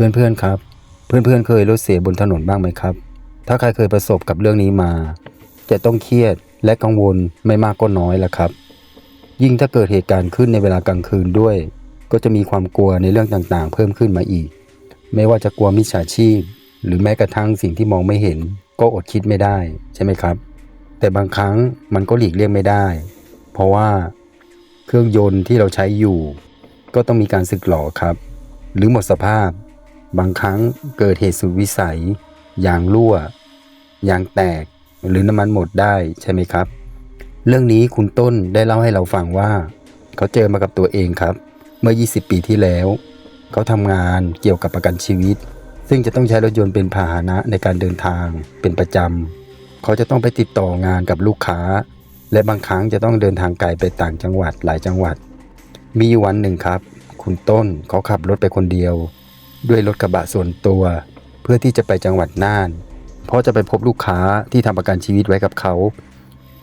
พื่อนๆครับ เพื่อนๆเคยรถเสียบนถนนบ้างไหมครับ ถ้าใครเคยประสบกับเรื่องนี้มา จะต้องเครียดและกังวลไม่มากก็น้อยละครับ ยิ่งถ้าเกิดเหตุการณ์ขึ้นในเวลากลางคืนด้วย ก็จะมีความกลัวในเรื่องต่างๆ เพิ่มขึ้นมาอีก ไม่ว่าจะกลัวมิจฉาชีพ หรือแม้กระทั่งสิ่งที่มองไม่เห็น ก็อดคิดไม่ได้ใช่ไหมครับ แต่บางครั้งมันก็หลีกเลี่ยงไม่ได้ เพราะว่าเครื่องยนต์ที่เราใช้อยู่ ก็ต้องมีการสึกหรอครับ หรือหมดสภาพ บางครั้งเกิดเหตุสุดวิสัย ยางรั่ว ยางแตก หรือน้ำมันหมดได้ใช่ไหมครับ เรื่องนี้คุณต้นได้เล่าให้เราฟังว่า เขาเจอมากับตัวเองครับ เมื่อ 20 ปีที่แล้ว เขาทำงานเกี่ยวกับประกันชีวิต ซึ่งจะต้องใช้รถยนต์เป็นพาหนะในการเดินทางเป็นประจำเขาจะต้องไปติดต่องานกับลูกค้า และบางครั้งจะต้องเดินทางไกลไปต่างจังหวัดหลายจังหวัด มีวันหนึ่งครับ คุณต้นเขาขับรถไปคนเดียว ด้วยรถกระบะส่วนตัว เพื่อที่จะไปจังหวัดน่าน เพราะจะไปพบลูกค้าที่ทำประกันชีวิตไว้กับเขา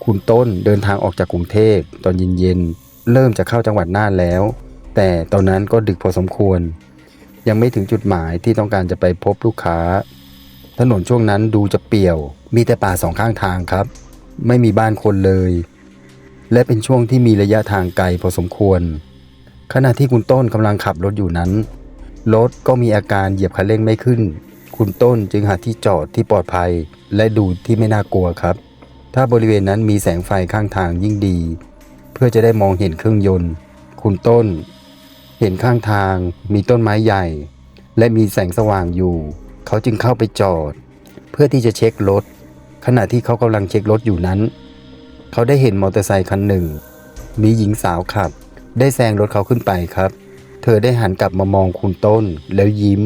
คุณต้นเดินทางออกจากกรุงเทพตอนเย็นๆเริ่มจะเข้าจังหวัดน่านแล้ว แต่ตอนนั้นก็ดึกพอสมควร ยังไม่ถึงจุดหมายที่ต้องการจะไปพบลูกค้า ถนนช่วงนั้นดูจะเปี่ยว มีแต่ป่าสองข้างทางครับ ไม่มีบ้านคนเลย และเป็นช่วงที่มีระยะทางไกลพอสมควร ขณะที่คุณต้นกำลังขับรถอยู่นั้น รถก็มีอาการเหยียบคันเร่งไม่ขึ้น คุณต้นจึงหาที่จอดที่ปลอดภัย และดูที่ไม่น่ากลัวครับ ถ้าบริเวณนั้นมีแสงไฟข้างทางยิ่งดี เพื่อจะได้มองเห็นเครื่องยนต์ คุณต้น เห็นข้างทางมีต้นไม้ใหญ่ และมีแสงสว่างอยู่ เขาจึงเข้าไปจอด เพื่อที่จะเช็ครถ ขณะที่เขากำลังเช็ครถอยู่นั้น เขาได้เห็นมอเตอร์ไซค์คันหนึ่ง มีหญิงสาวขับ ได้แซงรถเขาขึ้นไปครับ เธอได้หันกลับมามองคุณต้นแล้วยิ้ม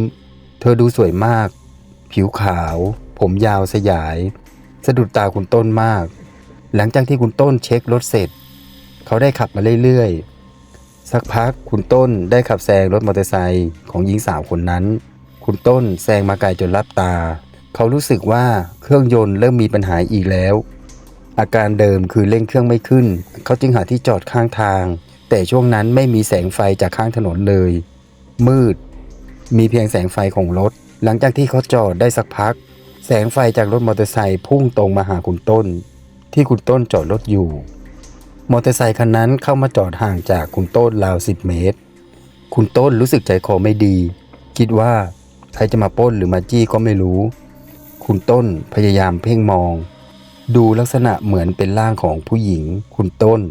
เธอดูสวยมาก ผิวขาว ผมยาวสยาย สะดุดตาคุณต้นมาก หลังจากที่คุณต้นเช็ครถเสร็จ เขาได้ขับมาเรื่อยๆ สักพักคุณต้นได้ขับแซงรถมอเตอร์ไซค์ของหญิงสาวคนนั้น คุณต้นแซงมาไกลจนลับตา เขารู้สึกว่าเครื่องยนต์เริ่มมีปัญหาอีกแล้วอาการเดิมคือเร่งเครื่องไม่ขึ้น เขาจึงหาที่จอดข้างทาง แต่ช่วงนั้นไม่มีแสงไฟจากข้างถนนเลย มืด มีเพียงแสงไฟของรถ หลังจากที่เขาจอดได้สักพัก แสงไฟจากรถมอเตอร์ไซค์พุ่งตรงมาหาคุณต้น ที่คุณต้นจอดรถอยู่ มอเตอร์ไซค์คันนั้นเข้ามาจอดห่างจากคุณต้นราวสิบเมตร คุณต้นรู้สึกใจคอไม่ดี คิดว่าใครจะมาป้นหรือมาจี้ก็ไม่รู้ คุณต้นพยายามเพ่งมอง ดูลักษณะเหมือนเป็นร่างของผู้หญิง คุณต้น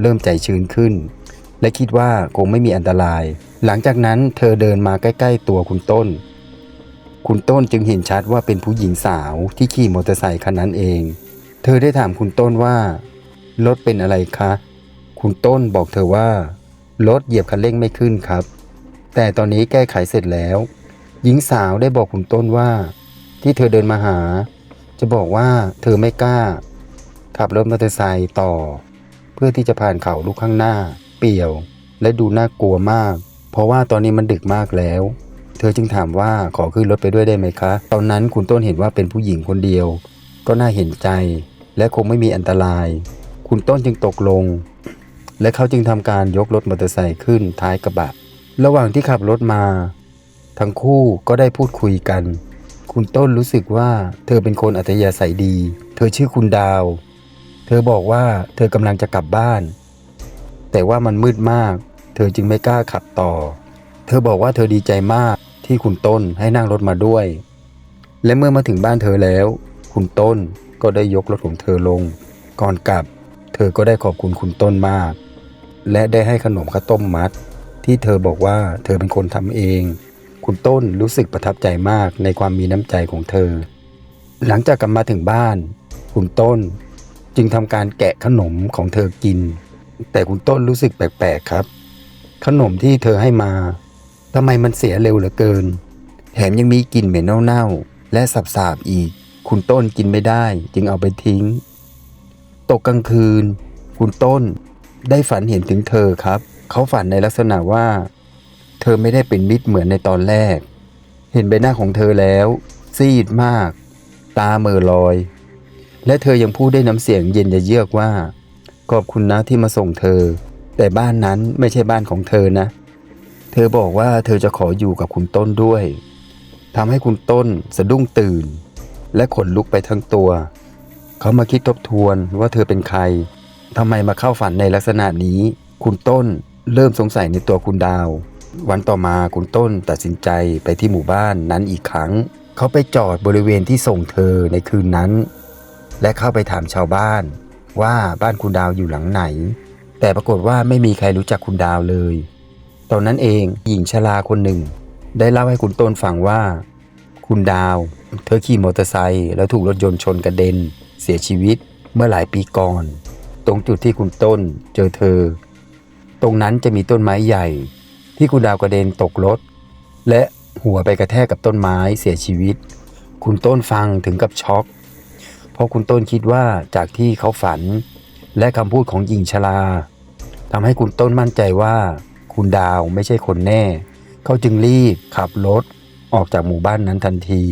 เริ่มใจชื้นขึ้น และคิดว่าคงไม่มีอันตราย หลังจากนั้นเธอเดินมาใกล้ๆตัวคุณต้น คุณต้นจึงเห็นชัดว่าเป็นผู้หญิงสาวที่ขี่มอเตอร์ไซค์คันนั้นเอง เธอได้ถามคุณต้นว่ารถเป็นอะไรคะ คุณต้นบอกเธอว่ารถเหยียบคันเร่งไม่ขึ้นครับ แต่ตอนนี้แก้ไขเสร็จแล้ว หญิงสาวได้บอกคุณต้นว่า ที่เธอเดินมาหา จะบอกว่าเธอไม่กล้า ขับรถมอเตอร์ไซค์ต่อ เพื่อที่จะผ่านเขาลูกข้างหน้า เปี่ยว และดูน่ากลัวมาก เพราะว่าตอนนี้มันดึกมากแล้ว เธอจึงถามว่าขอขึ้นรถไปด้วยได้ไหมคะ ตอนนั้นคุณต้นเห็นว่าเป็นผู้หญิงคนเดียว ก็น่าเห็นใจ และคงไม่มีอันตราย คุณต้นจึงตกลง และเขาจึงทำการยกรถมอเตอร์ไซค์ขึ้นท้ายกระบะ ระหว่างที่ขับรถมา ทั้งคู่ก็ได้พูดคุยกัน คุณต้นรู้สึกว่าเธอเป็นคนอัธยาศัยดี เธอชื่อคุณดาว เธอบอกว่าเธอกำลังจะกลับบ้าน แต่ว่ามันมืดมาก เธอจึงไม่กล้าขับต่อ เธอบอกว่าเธอดีใจมากที่คุณต้นให้นั่งรถมาด้วย และเมื่อมาถึงบ้านเธอแล้ว คุณต้นก็ได้ยกรถของเธอลง ก่อนกลับ เธอก็ได้ขอบคุณคุณต้นมาก และได้ให้ขนมข้าวต้มมัด ที่เธอบอกว่าเธอเป็นคนทำเอง คุณต้นรู้สึกประทับใจมากในความมีน้ำใจของเธอ หลังจากกลับมาถึงบ้าน คุณต้นจึงทำการแกะขนมของเธอกิน แต่คุณต้นรู้สึกแปลกๆครับ ขนมที่เธอให้มาทำไมมันเสียเร็วเหลือเกิน แถมยังมีกลิ่นเหม็นเน่าๆและสับๆอีก คุณต้นกินไม่ได้ จึงเอาไปทิ้ง ตกกลางคืน คุณต้นได้ฝันเห็นถึงเธอครับ เขาฝันในลักษณะว่า เธอไม่ได้เป็นมิตรเหมือนในตอนแรก เห็นใบหน้าของเธอแล้ว ซีดมาก ตาเมื่อลอย และเธอยังพูดได้น้ำเสียงเย็นเยือกว่า ขอบคุณนะที่มาส่งเธอ แต่บ้านนั้นไม่ใช่บ้านของเธอนะ เธอบอกว่าเธอจะขออยู่กับคุณต้นด้วยทำให้คุณต้นสะดุ้งตื่น และขนลุกไปทั้งตัว เขามาคิดทบทวนว่าเธอเป็นใครทำไมมาเข้าฝันในลักษณะนี้ คุณต้นเริ่มสงสัยในตัวคุณดาว วันต่อมาคุณต้นตัดสินใจไปที่หมู่บ้านนั้นอีกครั้ง เขาไปจอดบริเวณที่ส่งเธอในคืนนั้น และเข้าไปถามชาวบ้าน ว่าบ้านคุณดาวอยู่หลังไหน แต่ปรากฏว่าไม่มีใครรู้จักคุณดาวเลย ตอนนั้นเองหญิงชราคนหนึ่ง ได้เล่าให้คุณต้นฟังว่า คุณดาว เธอขี่มอเตอร์ไซค์แล้วถูกรถยนต์ชนกระเด็น เสียชีวิตเมื่อหลายปีก่อน ตรงจุดที่คุณต้นเจอเธอ ตรงนั้นจะมีต้นไม้ใหญ่ ที่คุณดาวกระเด็นตกรถและหัวไปกระแทกกับต้นไม้เสียชีวิต คุณต้นฟังถึงกับช็อก ราะคุณต้นคิดว่าจากที่เขาฝัน และคำพูดของหญิงชราทำให้คุณต้นมั่นใจว่า คุณดาวไม่ใช่คนแน่ เขาจึงรีบขับรถออกจากหมู่บ้านนั้นทันที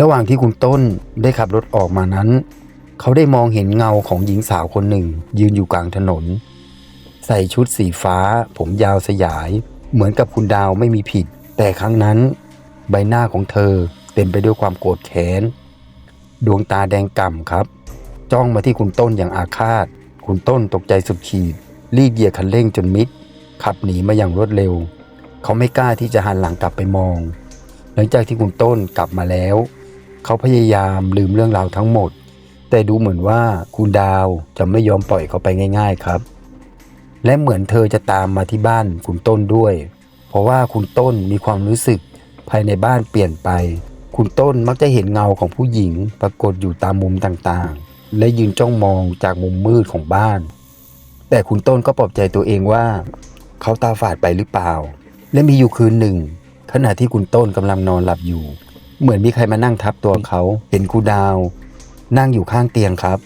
ระหว่างที่คุณต้นได้ขับรถออกมานั้น เขาได้มองเห็นเงาของหญิงสาวคนหนึ่ง ยืนอยู่กลางถนน ใส่ชุดสีฟ้า ผมยาวสยาย เหมือนกับคุณดาวไม่มีผิด แต่ครั้งนั้น ใบหน้าของเธอเต็มไปด้วยความโกรธแค้น ดวงตาแดงก่ำครับ จ้องมาที่คุณต้นอย่างอาฆาต คุณต้นตกใจสุดขีด รีบเหยียบคันเร่งจนมิด ขับหนีมาอย่างรวดเร็ว เขาไม่กล้าที่จะหันหลังกลับไปมอง หลังจากที่คุณต้นกลับมาแล้ว เขาพยายามลืมเรื่องราวทั้งหมด แต่ดูเหมือนว่าคุณดาวจะไม่ยอมปล่อยเขาไปง่าย ๆครับ และเหมือนเธอจะตามมาที่บ้านคุณต้นด้วย เพราะว่าคุณต้นมีความรู้สึกภายในบ้านเปลี่ยนไป คุณต้นมักจะเห็นเงาของผู้หญิงปรากฏอยู่ตามมุมต่างๆ และยืนจ้องมองจากมุมมืดของบ้าน แต่คุณต้นก็ปลอบใจตัวเองว่า เขาตาฝาดไปหรือเปล่า และมีอยู่คืนหนึ่ง ขณะที่คุณต้นกำลังนอนหลับอยู่ เหมือนมีใครมานั่งทับตัวเขาเห็นคุณดาว นั่งอยู่ข้างเตียงครับ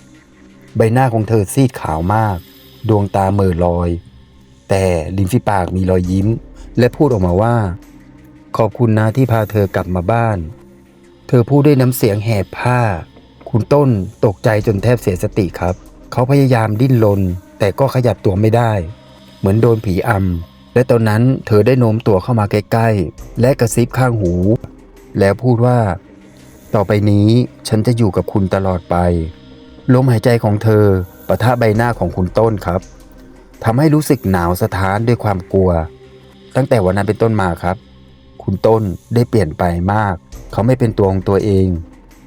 ใบหน้าของเธอซีดขาวมาก ดวงตาเหม่อลอย แต่ริมฝีปากมีรอยยิ้ม และพูดออกมาว่า ขอบคุณนะที่พาเธอกลับมาบ้าน เธอพูดด้วยน้ำเสียงแหบผ้า คุณต้นตกใจจนแทบเสียสติครับ เขาพยายามดิ้นรนแต่ก็ขยับตัวไม่ได้ เหมือนโดนผีอำและตอนนั้นเธอได้โน้มตัวเข้ามาใกล้ๆ และกระซิบข้างหู แล้วพูดว่า ต่อไปนี้ฉันจะอยู่กับคุณตลอดไป ลมหายใจของเธอปะทะใบหน้าของคุณต้นครับทำให้รู้สึกหนาวสะท้านด้วยความกลัว ตั้งแต่วันนั้นเป็นต้นมาครับ คุณต้นได้เปลี่ยนไปมาก เขาไม่เป็นตัวของตัวเอง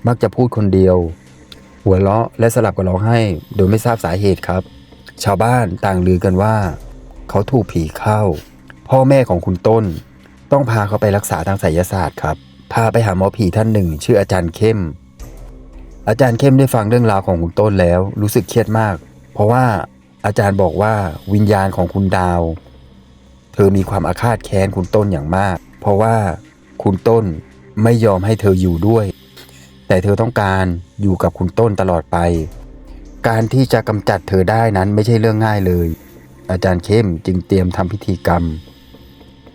มักจะพูดคนเดียว หัวเราะและสลับกับร้องไห้ โดยไม่ทราบสาเหตุครับ ชาวบ้านต่างลือกันว่า เขาถูกผีเข้า พ่อแม่ของคุณต้น ต้องพาเขาไปรักษาทางไสยศาสตร์ครับ พาไปหาหมอผีท่านหนึ่ง ชื่ออาจารย์เข้ม อาจารย์เข้มได้ฟังเรื่องราวของคุณต้นแล้ว รู้สึกเครียดมาก เพราะว่าอาจารย์บอกว่าวิญญาณของคุณดาว เธอมีความอาฆาตแค้นคุณต้นอย่างมาก เพราะว่าคุณต้น ไม่ยอมให้เธออยู่ด้วย แต่เธอต้องการอยู่กับคุณต้นตลอดไป การที่จะกำจัดเธอได้นั้นไม่ใช่เรื่องง่ายเลย อาจารย์เข้มจึงเตรียมทำพิธีกรรม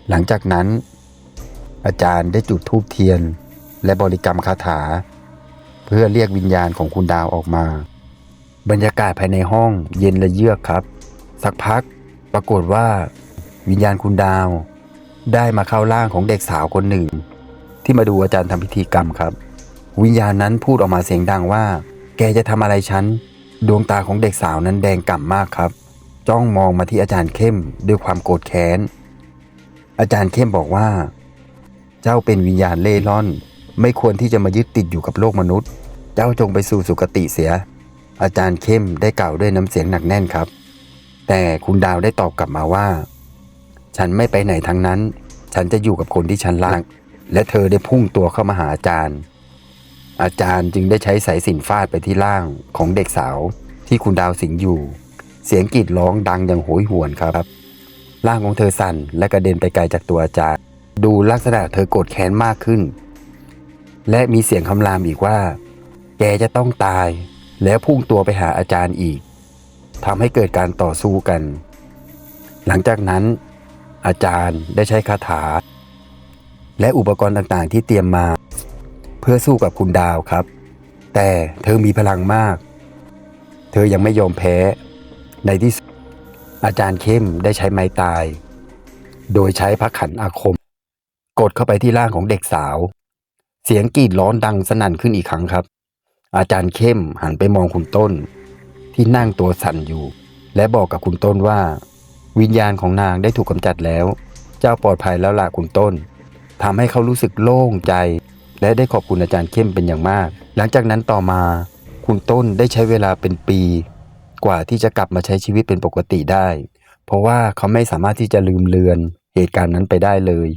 หลังจากนั้น อาจารย์ได้จุดธูปเทียน และบริกรรมคาถา เพื่อเรียกวิญญาณของคุณดาวออกมา บรรยากาศภายในห้องเย็นและเยือกครับ สักพักปรากฏว่า วิญญาณคุณดาวได้มาเข้าร่างของเด็กสาวคนหนึ่ง ที่มาดูอาจารย์ทำพิธีกรรมครับ วิญญาณนั้นพูดออกมาเสียงดังว่า แกจะทำอะไรฉัน ดวงตาของเด็กสาวนั้นแดงก่ำมากครับ จ้องมองมาที่อาจารย์เข้มด้วยความโกรธแค้น อาจารย์เข้มบอกว่า เจ้าเป็นวิญญาณเล่ร่อน ไม่ควรที่จะมายึดติดอยู่กับโลกมนุษย์ เจ้าจงไปสู่สุคติเสีย อาจารย์เข้มได้กล่าวด้วยน้ำเสียงหนักแน่นครับ แต่คุณดาวได้ตอบกลับมาว่า ฉันไม่ไปไหนทั้งนั้น ฉันจะอยู่กับคนที่ฉันรัก และเธอได้พุ่งตัวเข้ามาหาอาจารย์ อาจารย์จึงได้ใช้สายสินฟาดไปที่ร่างของเด็กสาวที่คุณดาวสิงอยู่ เสียงกรีดร้องดังอย่างโหยหวนครับ ร่างของเธอสั่นและกระเด็นไปไกลจากตัวอาจารย์ ดูลักษณะเธอโกรธแค้นมากขึ้น และมีเสียงคำรามอีกว่า แกจะต้องตาย แล้วพุ่งตัวไปหาอาจารย์อีกทำให้เกิดการต่อสู้กัน หลังจากนั้น อาจารย์ได้ใช้คาถา และอุปกรณ์ต่างๆ ที่เตรียมมา เพื่อสู้กับคุณดาวครับ แต่เธอมีพลังมาก เธอยังไม่ยอมแพ้ ในที่สุดอาจารย์เข้มได้ใช้ไม้ตาย โดยใช้พระขันอาคม กดเข้าไปที่ร่างของเด็กสาว เสียงกรีดร้อนดังสนั่นขึ้นอีกครั้งครับ อาจารย์เข้มหันไปมองคุณต้น ที่นั่งตัวสั่นอยู่ และบอกกับคุณต้นว่า วิญญาณของนางได้ถูกกำจัดแล้ว เจ้าปลอดภัยแล้วล่ะคุณต้น ทำให้เขารู้สึกโล่งใจ และได้ขอบคุณอาจารย์เข้มเป็นอย่างมาก หลังจากนั้นต่อมา คุณต้นได้ใช้เวลาเป็นปี กว่าที่จะกลับมาใช้ชีวิตเป็นปกติได้ เพราะว่าเขาไม่สามารถที่จะลืมเลือนเหตุการณ์นั้นไปได้เลย